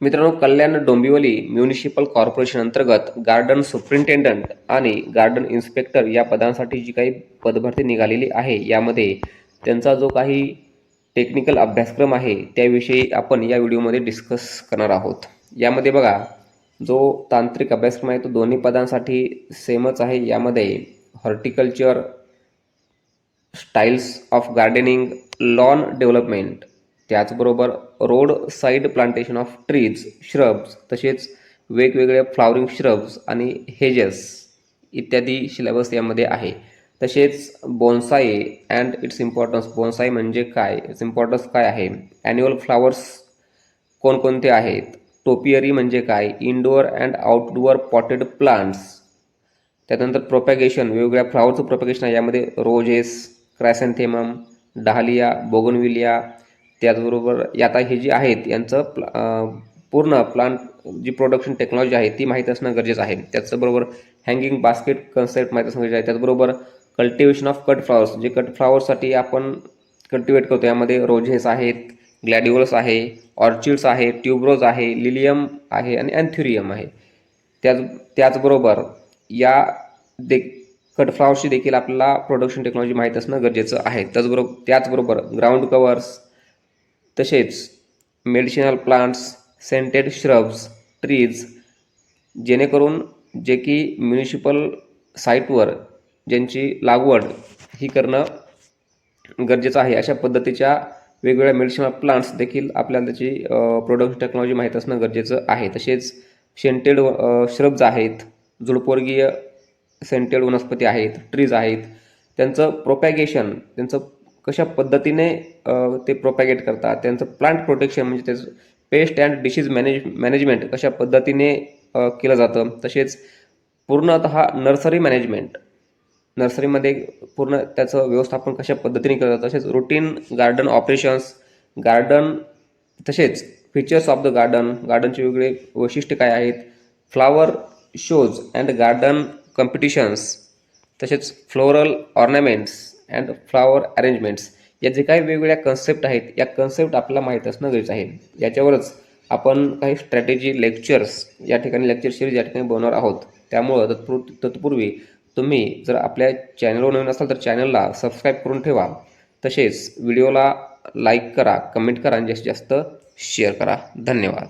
मित्रांनो Kalyan Dombivli municipal corporation अंतर्गत garden superintendent आणि गार्डन इन्स्पेक्टर या पदांसाठी जी काही पदभरती निघालेली आहे यामध्ये त्यांचा जो काही टेक्निकल अभ्यासक्रम आहे त्याविषयी आपण या व्हिडिओमध्ये डिस्कस करणार आहोत. यामध्ये बघा जो तांत्रिक अभ्यासक्रम आहे तो दोन्ही पदांसाठी सेमच आहे. यामध्ये horticulture styles of gardening lawn development त्याचबरोबर road side plantation of trees shrubs तसेच वेगवेगळे फ्लावरिंग श्रब्स आणि हेजेस इत्यादी सिलेबस यामध्ये आहे. तसेच bonsai and its importance bonsai म्हणजे काय? इट्स इम्पॉर्टन्स काय आहे? ॲन्युअल फ्लावर्स कोणकोणते आहेत? टोपियरी म्हणजे काय? Indoor and outdoor potted plants त्यानंतर प्रोपॅगेशन वेगवेगळ्या फ्लावरचं प्रोपॅगेशन आहे. यामध्ये रोजेस क्रायसॅन्थेमम डहालिया बोगनविलिया त्याचबरोबर या आता हे जे आहेत यांचं प्ला पूर्ण प्लांट जी प्रोडक्शन टेक्नॉलॉजी आहे ती माहीत असणं गरजेचं आहे. त्याचबरोबर हँगिंग बास्केट कन्सेप्ट माहीत असणं गरजेचं आहे. त्याचबरोबर कल्टिवेशन ऑफ कट फ्लावर्स जे कट फ्लावर्ससाठी आपण कल्टिवेट करतो. यामध्ये रोजेस आहेत ग्लॅडिओल्स आहे ऑर्चिड्स आहे ट्यूबरोज आहे लिलियम आहे आणि अँथ्युरियम आहे. त्याच त्याचबरोबर या दे कट फ्लावर्सची देखील आपल्याला प्रोडक्शन टेक्नॉलॉजी माहीत असणं गरजेचं आहे. त्याचबरोबर त्याचबरोबर ग्राउंड कवर्स तसेच medicinal plants scented shrubs trees जेणेकरून जे की म्युनिसिपल साईटवर ज्यांची लागवड ही करणं गरजेचं आहे. अशा पद्धतीच्या वेगवेगळ्या मेडिसिनल प्लांट्स देखील आपल्याला त्याची प्रोडक्शन टेक्नॉलॉजी माहीत असणं गरजेचं आहे. तसेच सेंटेड श्रब्ज आहेत जुडपोर्गीय सेंटेड वनस्पती आहेत ट्रीज आहेत त्यांचं प्रोपॅगेशन त्यांचं कशा पद्धतीने ते प्रोपॅगेट करतात त्यांचं प्लांट प्रोटेक्शन म्हणजे त्याचं pest and diseases manage management कशा पद्धतीने केलं जातं. तसेच पूर्णतः नर्सरी मॅनेजमेंट नर्सरीमध्ये पूर्ण त्याचं व्यवस्थापन कशा पद्धतीने केलं जातं. तसेच रुटीन गार्डन ऑपरेशन्स गार्डन तसेच फीचर्स ऑफ द गार्डन गार्डनचे वेगळे वैशिष्ट्य काय आहेत? Flower shows and garden competitions तसेच floral ornaments and flower arrangements या जे काही वेगवेगळ्या कन्सेप्ट आहेत या कन्सेप्ट आपल्याला माहीत असणं गरजेचं आहे. याच्यावरच आपण काही स्ट्रॅटेजी लेक्चर्स या ठिकाणी लेक्चर सिरीज या ठिकाणी बनवणार आहोत. त्यामुळं तत्पूर तत्पूर्वी तुम्ही जर आपल्या चॅनलवर नवीन असाल तर चॅनलला सबस्क्राईब करून ठेवा. तसेच व्हिडिओला लाईक करा कमेंट करा आणि जास्तीत जास्त शेअर करा. धन्यवाद.